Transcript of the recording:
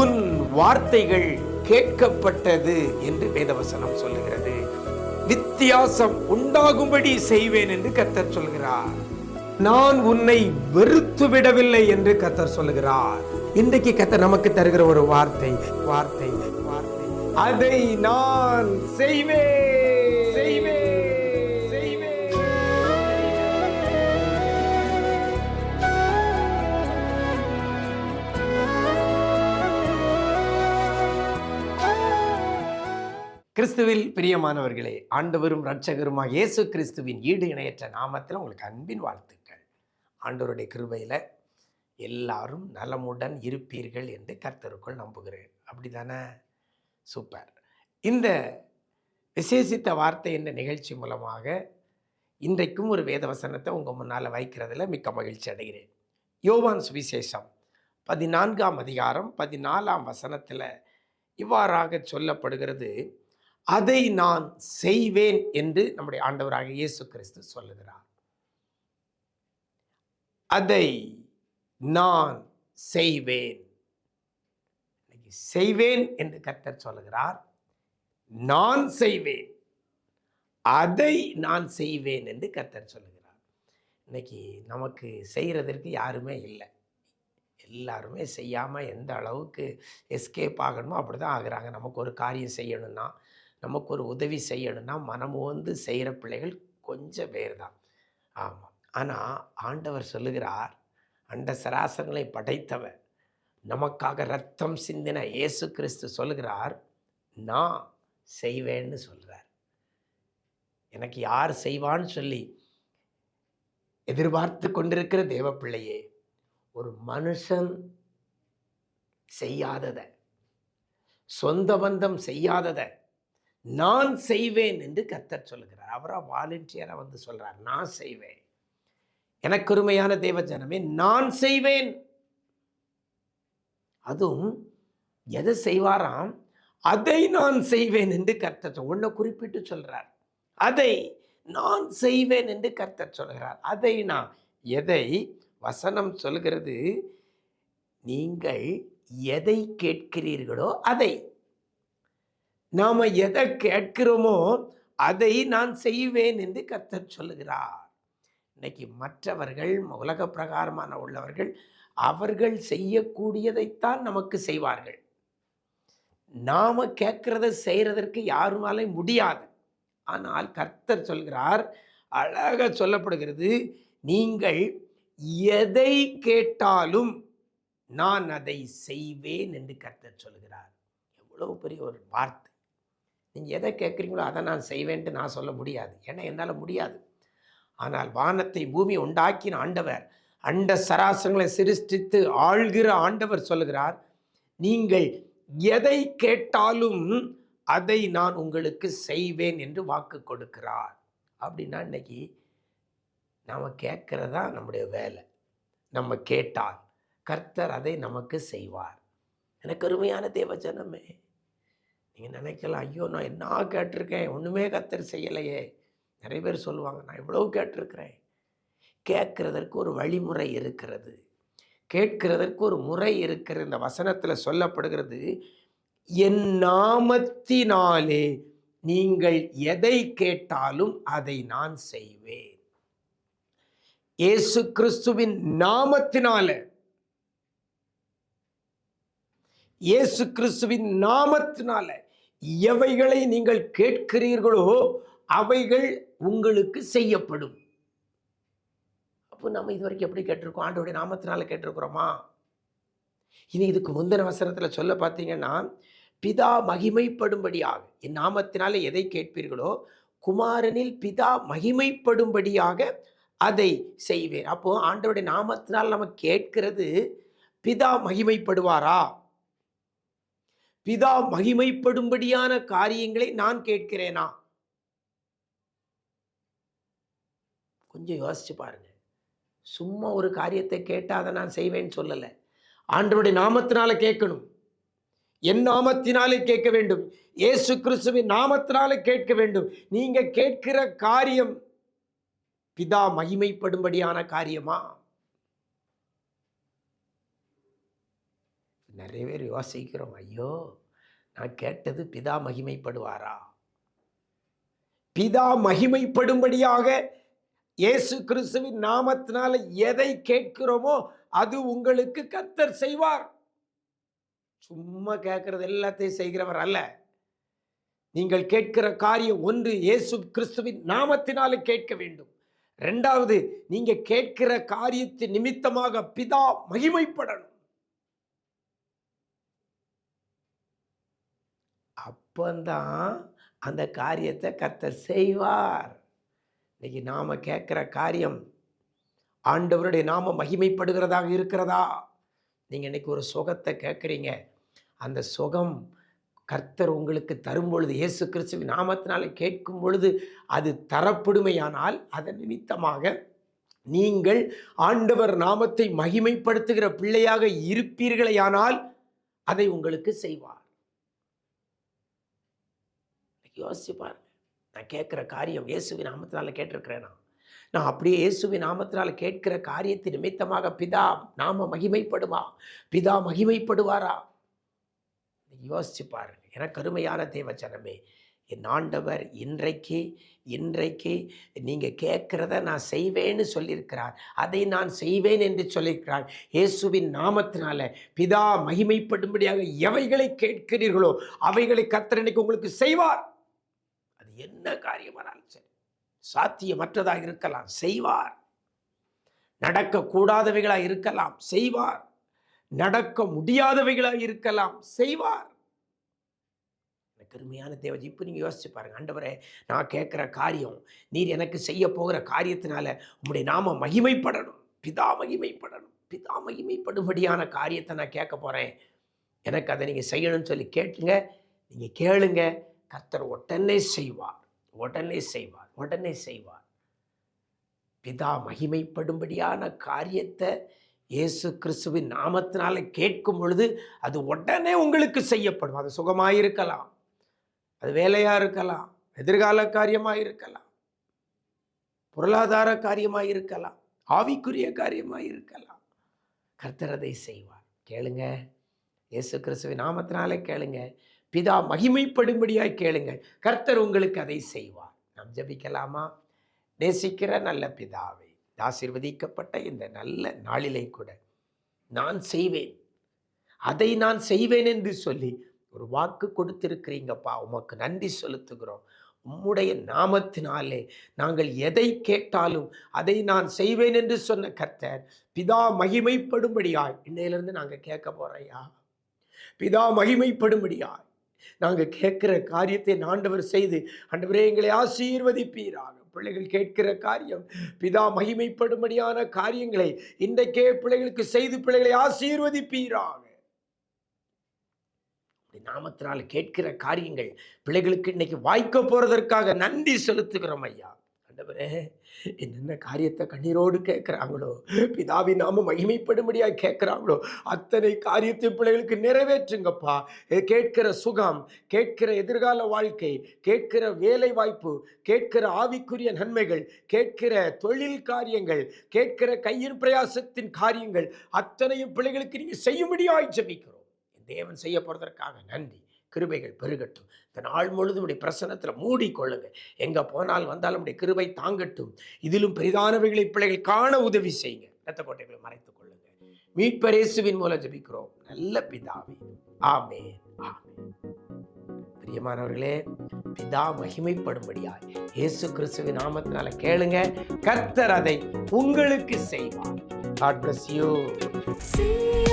உன் வார்த்தைகள் கேட்கப்பட்டது என்று வேதவசனம் சொல்லுகிறது. வித்தியாசம் உண்டாகும்படி செய்வேன் என்று கத்தர் சொல்கிறார். நான் உன்னை வெறுத்து விடவில்லை என்று கத்தர் சொல்லுகிறார். இன்றைக்கு கத்தர் நமக்கு தருகிற ஒரு வார்த்தை வார்த்தை வார்த்தை. அதை நான் செய்வேன். கிறிஸ்துவில் பிரியமானவர்களே ஆண்டவரும் இரட்சகருமாக இயேசு கிறிஸ்துவின் ஈடு இணையற்ற நாமத்தில் உங்களுக்கு அன்பின் வாழ்த்துக்கள். ஆண்டவருடைய கிருபையில் எல்லாரும் நலமுடன் இருப்பீர்கள் என்று கர்த்தருக்குள் நம்புகிறேன். அப்படிதானே? சூப்பர். இந்த விசேஷித்த வார்த்தை என்ற நிகழ்ச்சி மூலமாக இன்றைக்கும் ஒரு வேத வசனத்தை உங்கள் முன்னால் வைக்கிறதுல மிக்க மகிழ்ச்சி அடைகிறேன். யோவான் சுவிசேஷம் பதினான்காம் அதிகாரம் பதினாலாம் வசனத்தில் இவ்வாறாக சொல்லப்படுகிறது. அதை நான் செய்வேன் என்று நம்முடைய ஆண்டவராக இயேசு கிறிஸ்து சொல்லுகிறார். அதை நான் செய்வேன். இன்னைக்கு செய்வேன் என்று கர்த்தர் சொல்லுகிறார். நான் செய்வேன். அதை நான் செய்வேன் என்று கர்த்தர் சொல்லுகிறார். இன்னைக்கு நமக்கு செய்கிறதற்கு யாருமே இல்லை. எல்லாருமே செய்யாமல் எந்த அளவுக்கு எஸ்கேப் ஆகணுமோ அப்படி தான் ஆகுறாங்க. நமக்கு ஒரு காரியம் செய்யணும்னா நமக்கு ஒரு உதவி செய்யணும்னா மனம் வந்து செய்கிற பிள்ளைகள் கொஞ்சம் பேர் தான். ஆமாம் ஆனால் ஆண்டவர் சொல்லுகிறார் அண்ட சராசரங்களை படைத்தவர் நமக்காக ரத்தம் சிந்தின இயேசு கிறிஸ்து சொல்லுகிறார் நான் செய்வேன்னு சொல்கிறார் எனக்கு யார் செய்வான்னு சொல்லி எதிர்பார்த்து கொண்டிருக்கிற தேவப்பிள்ளையே ஒரு மனுஷன் செய்யாததை சொந்த பந்தம் செய்யாததை நான் செய்வேன் என்று கர்த்தர் சொல்லுகிறார். அவராக வாலண்டியராக வந்து சொல்கிறார் நான் செய்வேன். எனக்கு உரிமையான தேவ நான் செய்வேன். அதுவும் எதை செய்வாராம்? அதை நான் செய்வேன் என்று கர்த்தர் ஒன்றை குறிப்பிட்டு சொல்கிறார் அதை நான் செய்வேன் என்று கர்த்தர் சொல்கிறார். அதை நான் எதை? வசனம் சொல்கிறது நீங்கள் எதை கேட்கிறீர்களோ அதை. நாம் எதை கேட்கிறோமோ அதை நான் செய்வேன் என்று கர்த்தர் சொல்லுகிறார். இன்னைக்கு மற்றவர்கள் உலக பிரகாரமான உள்ளவர்கள் அவர்கள் செய்யக்கூடியதைத்தான் நமக்கு செய்வார்கள். நாம் கேட்கிறத செய்கிறதற்கு யாருனாலே முடியாது. ஆனால் கர்த்தர் சொல்கிறார் அழக சொல்லப்படுகிறது நீங்கள் எதை கேட்டாலும் நான் அதை செய்வேன் என்று கர்த்தர் சொல்கிறார் எவ்வளோ பெரிய ஒரு வார்த்தை. நீங்கள் எதை கேட்குறீங்களோ அதை நான் செய்வேன்ட்டு நான் சொல்ல முடியாது. ஏன்னா என்னால் முடியாது. ஆனால் வானத்தை பூமி உண்டாக்கின ஆண்டவர் அண்ட சராசங்களை சிருஷ்டித்து ஆள்கிற ஆண்டவர் சொல்லுகிறார் நீங்கள் எதை கேட்டாலும் அதை நான் உங்களுக்கு செய்வேன் என்று வாக்கு கொடுக்கிறார். அப்படின்னா இன்னைக்கு நாம் கேட்குறதா நம்முடைய வேலை. நம்ம கேட்டால் கர்த்தர் அதை நமக்கு செய்வார். எனக்கு அருமையான தேவஜனமே நீங்கள் நினைக்கலாம் ஐயோ நான் என்ன கேட்டிருக்கேன்? ஒன்றுமே கத்தர் செய்யலையே. நிறைய பேர் சொல்லுவாங்க நான் இவ்வளோ கேட்டிருக்கிறேன். கேட்கறதற்கு ஒரு வழிமுறை இருக்கிறது. கேட்கிறதற்கு ஒரு முறை இருக்கிற இந்த வசனத்தில் சொல்லப்படுகிறது என் நாமத்தினாலே நீங்கள் எதை கேட்டாலும் அதை நான் செய்வேன். இயேசு கிறிஸ்துவின் நாமத்தினால. இயேசு கிறிஸ்துவின் நாமத்தினால. எவைகளை நீங்கள் கேட்கிறீர்களோ அவைகள் உங்களுக்கு செய்யப்படும். அப்போ நம்ம இது வரைக்கும் எப்படி கேட்டிருக்கோம்? ஆண்டோடைய நாமத்தினால கேட்டிருக்கிறோமா? இனி இதுக்கு முந்தின வசனத்தில் சொல்ல பார்த்தீங்கன்னா பிதா மகிமைப்படும்படியாக என் நாமத்தினால எதை கேட்பீர்களோ குமாரனில் பிதா மகிமைப்படும்படியாக அதை செய்வேன். அப்போ ஆண்டவருடைய நாமத்தினால் நம்ம கேட்கிறது பிதா மகிமைப்படுவாரா? பிதா மகிமைப்படும்படியான காரியங்களை நான் கேட்கிறேனா? கொஞ்சம் யோசிச்சு பாருங்க. சும்மா ஒரு காரியத்தை கேட்டால் அதை நான் செய்வேன்னு சொல்லலை. ஆண்டவருடைய நாமத்தினால கேட்கணும். என் நாமத்தினாலே கேட்க வேண்டும். ஏசு கிறிஸ்துவின் நாமத்தினாலே கேட்க வேண்டும். நீங்க கேட்கிற காரியம் பிதா மகிமைப்படும்படியான காரியமா? நிறைய பேர் யோசிக்கிறோம் ஐயோ நான் கேட்டது பிதா மகிமைப்படுவாரா? பிதா மகிமைப்படும்படியாக இயேசு கிறிஸ்துவின் நாமத்தினால எதை கேட்கிறோமோ அது உங்களுக்கு கத்தர் செய்வார். சும்மா கேட்கறது எல்லாத்தையும் செய்கிறவர் அல்ல. நீங்கள் கேட்கிற காரியம் ஒன்று இயேசு கிறிஸ்துவின் நாமத்தினால கேட்க வேண்டும். ரெண்டாவது நீங்க கேட்கிற காரியத்தின் நிமித்தமாக பிதா மகிமைப்படணும். அப்போந்தான் அந்த காரியத்தை கர்த்தர் செய்வார். இன்னைக்கு நாம் கேட்குற காரியம் ஆண்டவருடைய நாம மகிமைப்படுகிறதாக இருக்கிறதா? நீங்கள் இன்றைக்கி ஒரு சுகத்தை கேட்குறீங்க. அந்த சுகம் கர்த்தர் உங்களுக்கு தரும் பொழுது இயேசு கிறிஸ்துவின் நாமத்தினால கேட்கும் பொழுது அது தரப்படுமையானால் அதன் நிமித்தமாக நீங்கள் ஆண்டவர் நாமத்தை மகிமைப்படுத்துகிற பிள்ளையாக இருப்பீர்களேயானால் அதை உங்களுக்கு செய்வார். யோசிச்சு பாருங்க நான் கேட்குற காரியம் இயேசுவின் நாமத்தினால கேட்டிருக்கிறேனா? நான் அப்படியே இயேசுவின் நாமத்தினால கேட்கிற காரியத்தை நிமித்தமாக பிதா நாம மகிமைப்படுமா? பிதா மகிமைப்படுவாரா? யோசிச்சு பாருங்க. எனக்கு கருமையான தேவச்சனமே என் ஆண்டவர் இன்றைக்கு இன்றைக்கு நீங்கள் கேட்குறத நான் செய்வேன்னு சொல்லியிருக்கிறார். அதை நான் செய்வேன் என்று சொல்லியிருக்கிறார். இயேசுவின் நாமத்தினால பிதா மகிமைப்படும்படியாக எவைகளை கேட்கிறீர்களோ அவைகளை கத்திரனைக்கு உங்களுக்கு செய்வார். என்ன காரியமானாலும் சரி சாத்தியமற்றதாக இருக்கலாம் செய்வார். நடக்கக்கூடாதவைகளாக இருக்கலாம் செய்வார். நடக்க முடியாதவைகளாக இருக்கலாம் செய்வார். எனக்கு அருமையான தேவஜி இப்போ நீங்கள் யோசிச்சு பாருங்க ஆண்டவரே நான் கேட்குற காரியம் நீர் எனக்கு செய்ய போகிற காரியத்தினால உங்களுடைய நாம மகிமைப்படணும் பிதா மகிமைப்படணும் பிதா மகிமைப்படும்படியான காரியத்தை நான் கேட்க போகிறேன் எனக்கு அதை நீங்கள் செய்யணும்னு சொல்லி கேட்டுங்க நீங்கள் கேளுங்க கர்த்தர் உடனே செய்வார் உடனே செய்வார் உடனே செய்வார். பிதா மகிமைப்படும்படியான காரியத்தை இயேசு கிறிஸ்துவின் நாமத்தினால கேட்கும் பொழுது அது உடனே உங்களுக்கு செய்யப்படும். அது சுகமாக இருக்கலாம் அது வேலையாக இருக்கலாம் எதிர்கால காரியமாக இருக்கலாம் பொருளாதார காரியமாக இருக்கலாம் ஆவிக்குரிய காரியமாக இருக்கலாம். கர்த்தர் அதை செய்வார். கேளுங்க இயேசு கிறிஸ்துவின் நாமத்தினாலே கேளுங்க. பிதா மகிமைப்படும்படியாய் கேளுங்கள். கர்த்தர் உங்களுக்கு அதை செய்வார். நாம் ஜெபிக்கலாமா? நேசிக்கிற நல்ல பிதாவை ஆசீர்வதிக்கப்பட்ட இந்த நல்ல நாளிலே கூட நான் செய்வேன். அதை நான் செய்வேன் என்று சொல்லி ஒரு வாக்கு கொடுத்திருக்கிறீங்கப்பா. உமக்கு நன்றி செலுத்துகிறோம். உம்முடைய நாமத்தினாலே நாங்கள் எதை கேட்டாலும் அதை நான் செய்வேன் என்று சொன்ன கர்த்தர் பிதா மகிமைப்படும்படியாய் இன்னையிலிருந்து நாங்கள் கேட்க போறையா பிதா மகிமைப்படும்படியாய். நாங்கள் கேட்கிற காரியத்தை ஆண்டவர் செய்து ஆண்டவரே எங்களை ஆசீர்வதிப்பீராக. பிள்ளைகள் கேட்கிற காரியம் பிதா மகிமைப்படும்படியான காரியங்களை இன்றைக்கே பிள்ளைகளுக்கு செய்து பிள்ளைகளை ஆசீர்வதிப்பீராக. நாமத்தினால் கேட்கிற காரியங்கள் பிள்ளைகளுக்கு இன்னைக்கு வாய்க்க போறதற்காக நன்றி செலுத்துகிறோம் ஐயா. ஆண்டவரே என்னென்ன காரியத்தை கண்ணீரோடு கேட்குறாங்களோ பிதாவி நாம மகிமைப்படும்படியாக கேட்குறாங்களோ அத்தனை காரியத்தை பிள்ளைகளுக்கு நிறைவேற்றுங்கப்பா. கேட்கிற சுகம் கேட்கிற எதிர்கால வாழ்க்கை கேட்கிற வேலை வாய்ப்பு கேட்கிற ஆவிக்குரிய நன்மைகள் கேட்கிற தொழில் காரியங்கள் கேட்கிற கையின் பிரயாசத்தின் காரியங்கள் அத்தனையும் பிள்ளைகளுக்கு நீங்கள் செய்யும்படியாய் ஜபிக்கிறோம். தேவன் செய்ய போகிறதற்காக நன்றி. கிருபைகள் பெருகட்டும். இந்த நாள் முழுதும் உடைய பிரசனத்தில் மூடிக்கொள்ளுங்க. எங்கே போனால் வந்தாலும் உடைய கிருபை தாங்கட்டும். இதிலும் பெரிதானவைகளை பிள்ளைகள் காண உதவி செய்யுங்க. இரத்த கோட்டைகளை மறைத்துக் கொள்ளுங்க. மீட்பரேசுவின் மூலம் ஜபிக்கிறோம். நல்ல பிதாவே. ஆமே ஆமே பிரியமானவர்களே பிதா மகிமைப்படும்படியாய் இயேசு கிறிஸ்துவின் நாமத்தினால கேளுங்க. கர்த்தர் அதை உங்களுக்கு செய்வார். God bless you.